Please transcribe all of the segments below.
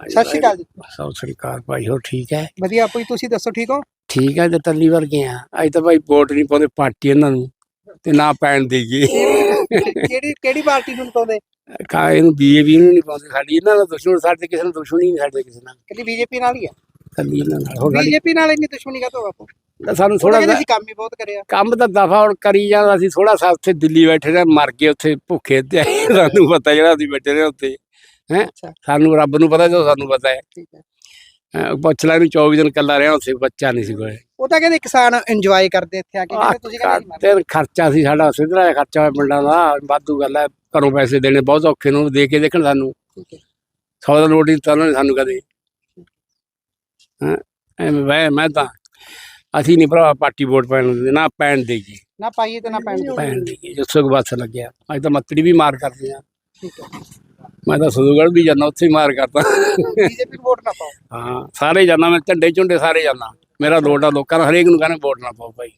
ਸਤਿ ਸ਼੍ਰੀ ਅਕਾਲ ਜੀ। ਸਤਿ ਸ੍ਰੀ ਅਕਾਲ ਭਾਈ ਹੋ ਠੀਕ ਹੈ? ਵਧੀਆ ਆਪੂ ਜੀ ਤੁਸੀਂ ਦੱਸੋ ਠੀਕ ਹੋ? ਠੀਕ ਹੈ ਤੇ ਤੱਲੀ ਵਰਗੇ ਆ ਅੱਜ ਤਾਂ ਭਾਈ ਵੋਟ ਨਹੀਂ ਪਾਉਂਦੇ ਪਾਰਟੀ ਇਹਨਾਂ ਨੂੰ ਤੇ ਨਾ ਪੈਣ ਦੇਗੀ ਕਿਹੜੀ ਕਿਹੜੀ ਪਾਰਟੀ ਨੂੰ ਪਾਉਂਦੇ? ਕਾ ਇਹਨੂੰ ਬੀਜੇਪੀ ਨੂੰ ਨਹੀਂ ਪਾਉਂਦੇ ਸਾਡੀ ਇਹਨਾਂ ਦਾ ਦੁਸ਼ਮਣ ਸਾਡੇ ਕਿਸੇ ਨਾਲ ਦੁਸ਼ਮਣੀ ਨਹੀਂ ਸਾਡੇ ਕਿਸੇ ਨਾਲ। ਕਿਹੜੀ ਬੀਜੇਪੀ ਨਾਲ ਹੀ ਹੈ ਕੱਲੀ ਇਹਨਾਂ ਨਾਲ। ਹੋਰ ਸਾਡੀ ਬੀਜੇਪੀ ਨਾਲ ਇੰਨੀ ਦੁਸ਼ਮਣੀ ਕਾਤੋਂ ਬਾਪੂ? ਸਾਨੂੰ ਥੋੜਾ ਜਿਹਾ ਅਸੀਂ ਕੰਮ ਹੀ ਬਹੁਤ ਕਰਿਆ। ਕੰਮ ਤਾਂ ਦਫਾ ਹੁਣ ਕਰੀ ਜਾਂਦਾ ਸੀ ਥੋੜਾ ਸਾ ਉੱਥੇ ਦਿੱਲੀ ਬੈਠੇ ਰਹੇ ਮਰ ਗਏ ਉੱਥੇ ਭੁੱਖੇ ਤੇ। ਸਾਨੂੰ ਪਤਾ ਜਿਹੜਾ ਅਸੀਂ ਬੈਠੇ ਰਹੇ ਉੱਥੇ। ਹੈ? ਸਾਨੂੰ ਰੱਬ ਨੂੰ ਪਤਾ ਜੋ ਸਾਨੂੰ ਪਤਾ ਹੈ। ਠੀਕ ਹੈ। ਅਹ ਪੁੱਛ ਲੈ ਨੂੰ 24 ਦਿਨ ਕੱਲਾ ਰਿਹਾ ਉੱਥੇ ਬੱਚਾ ਨਹੀਂ ਸੀ ਕੋਈ। ਉਹ ਤਾਂ ਕਹਿੰਦੇ ਕਿਸਾਨ ਇੰਜੋਏ ਕਰਦੇ ਇੱਥੇ ਆ ਕੇ। ਕਹਿੰਦੇ ਤੁਸੀਂ ਕਹਿੰਦੇ ਤੇ ਖਰਚਾ ਸੀ ਸਾਡਾ ਸਿੱਧਰਾ ਜਿਹਾ ਖਰਚਾ ਹੋਇਆ ਪਿੰਡਾਂ ਦਾ। ਵਾਧੂ ਗੱਲ ਹੈ ਘਰੋਂ ਪੈਸੇ ਦੇਣੇ ਬਹੁਤ ਔਖੇ ਨੂੰ ਦੇ ਕੇ ਦੇਖਣ ਸਾਨੂੰ। ਠੀਕ ਹੈ। ਸੌ ਦਾ ਨੋਟ ਨਹੀਂ ਸਾਨੂੰ ਕਦੇ। ਹਾਂ ਐਵੇਂ ਮੈਂ ਤਾਂ। ਅਸੀਂ ਨਹੀਂ ਭਰਾ ਪਾਰਟੀ ਵੋਟ ਪੈਣ ਦਿੰਦੇ ਨਾ ਪੈਣ ਦੇਗੀ ਨਾ ਪਾਈਏ ਤੇ ਨਾ ਪੈਣ ਦੇਗੀ ਜਿੱਥੋਂ ਕੁ ਬਸ ਲੱਗਿਆ। ਅੱਜ ਤਾਂ ਮੱਤੜੀ ਵੀ ਮਾਰ ਕਰਦੇ ਆ। ਠੀਕ ਹੈ। ਮੈਂ ਤਾਂ ਸਦੂਗੜ ਵੀ ਜਾਂਦਾ ਉੱਥੇ ਹੀ ਮਾਰ ਕਰਦਾ। ਬੀਜੇਪੀ ਨੂੰ ਵੋਟ ਨਾ ਪਾਓ। ਹਾਂ ਸਾਰੇ ਜਾਂਦਾ ਮੈਂ ਝੰਡੇ ਝੁੰਡੇ ਸਾਰੇ ਜਾਂਦਾ। ਮੇਰਾ ਲੋਟ ਆ ਲੋਕਾਂ ਨੂੰ ਹਰੇਕ ਨੂੰ ਕਹਿੰਦੇ ਵੋਟ ਨਾ ਪਾਓ ਭਾਈ।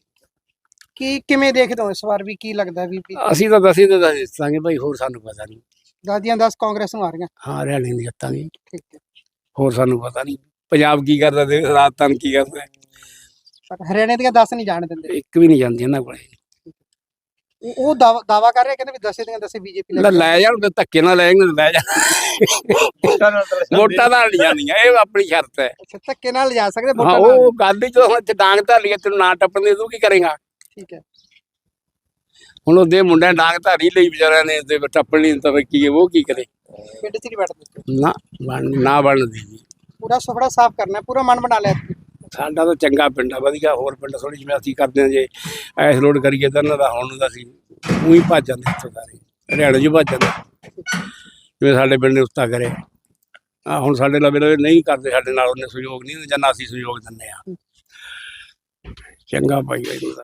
ਕੀ ਕਿਵੇਂ ਦੇਖਦੇ ਹੋ ਇਸ ਵਾਰ ਵੀ ਕੀ ਲੱਗਦਾ ਵੀ ਵੀ ਅਸੀਂ ਤਾਂ ਦਸੀ ਤੇ ਦੱਸ ਦੱਸਾਂਗੇ ਭਾਈ ਹੋਰ ਸਾਨੂੰ ਪਤਾ ਨਹੀਂ। ਦਾਦੀਆਂ 10 ਕਾਂਗਰਸ ਨੂੰ ਆ ਰਹੀਆਂ ਹਾਂ ਹਰਿਆਣੇ ਦੀ ਜਿੱਤਾਂਗੇ। ਠੀਕ ਹੈ। ਹੋਰ ਸਾਨੂੰ ਪਤਾ ਨਹੀਂ ਪੰਜਾਬ ਕੀ ਕਰਦਾ ਤੇ ਰਾਜਸਥਾਨ ਕੀ ਕਰਦਾ। ਪਰ ਹਰਿਆਣੇ ਦੀਆਂ 10 ਨਹੀਂ ਜਾਣ ਦਿੰਦੇ। ਇੱਕ ਵੀ ਨਹੀਂ ਜਾਂਦੀ ਇਹਨਾਂ ਕੋਲੇ। ਉਹ- ਉਹ ਦਾਵਾ ਕਰ ਰਹੇ ਕਹਿੰਦੇ ਵੀ 10 ਦੀਆਂ 10 ਬੀਜੇਪੀ ਲੈ ਲੈ ਜਾਣ ਤੇ ਧੱਕੇ ਨਾਲ ਲੈ ਜਾਣ ਲੈ ਜਾਣ ਵੋਟਾਂ ਨਾਲ ਨਹੀਂ ਜਾਂਦੀਆਂ ਇਹ ਆਪਣੀ ਸ਼ਰਤ ਹੈ। ਅੱਛਾ ਧੱਕੇ ਨਾਲ ਲਿਜਾ ਸਕਦੇ ਹਾਂ ਵੋਟਾਂ ਨਾਲ। ਉਹ ਹੀ ਜਦੋਂ ਹੁਣ ਇੱਥੇ ਡਾਂਗ ਧਰ ਤੈਨੂੰ ਨਾ ਟੱਪਣ ਦੇ ਤੂੰ ਕੀ ਕਰੇਗਾ? ਠੀਕ ਹੈ। ਹੁਣ ਉਹਦੇ ਮੁੰਡਿਆਂ ਨੇ ਡਾਂਗ ਧਾਰੀ ਲਈ ਵਿਚਾਰਿਆਂ ਨੇ ਤੇ ਟੱਪਣ ਨਹੀਂ ਤਾਂ ਫਿਰ ਕੀ ਹੈ, ਉਹ ਕੀ ਕਰੇ? ਪਿੰਡ 'ਚ ਨਹੀਂ ਬੈਠਦੇ ਨਾ ਬਣ ਨਾ ਬਣਦੀ ਜੀ। ਪੂਰਾ ਸੁਪੜਾ ਸਾਫ਼ ਕਰਨਾ ਹੈ, ਪੂਰਾ ਮਨ ਬਣਾ ਲਿਆ। ਸਾਡਾ ਤਾਂ ਚੰਗਾ ਪਿੰਡ ਆ ਵਧੀਆ ਹੋਰ ਪਿੰਡ ਥੋੜੀ ਜਿਵੇਂ ਅਸੀਂ ਕਰਦੇ ਹਾਂ ਜੇ। ਐਸ ਲੋਡ ਕਰੀਏ ਤਾਂ ਇਹਨਾਂ ਦਾ ਹੁਣ ਨੂੰ ਤਾਂ ਅਸੀਂ ਉਹੀ ਭੱਜ ਜਾਂਦੇ ਇੱਥੋਂ ਸਾਰੇ ਹਰਿਆਣੇ 'ਚ ਭੱਜ ਜਾਂਦੇ। ਜਿਵੇਂ ਸਾਡੇ ਪਿੰਡ ਨੇ ਉਸਤਾ ਕਰੇ ਆ ਹੁਣ ਸਾਡੇ ਲਵੇ ਲਵੇ ਨਹੀਂ ਕਰਦੇ ਸਾਡੇ ਨਾਲ ਉਹਨੇ ਸਹਿਯੋਗ ਨਹੀਂ ਜਾਂ ਨਾ ਅਸੀਂ ਸਹਿਯੋਗ ਦਿੰਦੇ ਆ। ਚੰਗਾ ਭਾਈ ਇਹਨੂੰ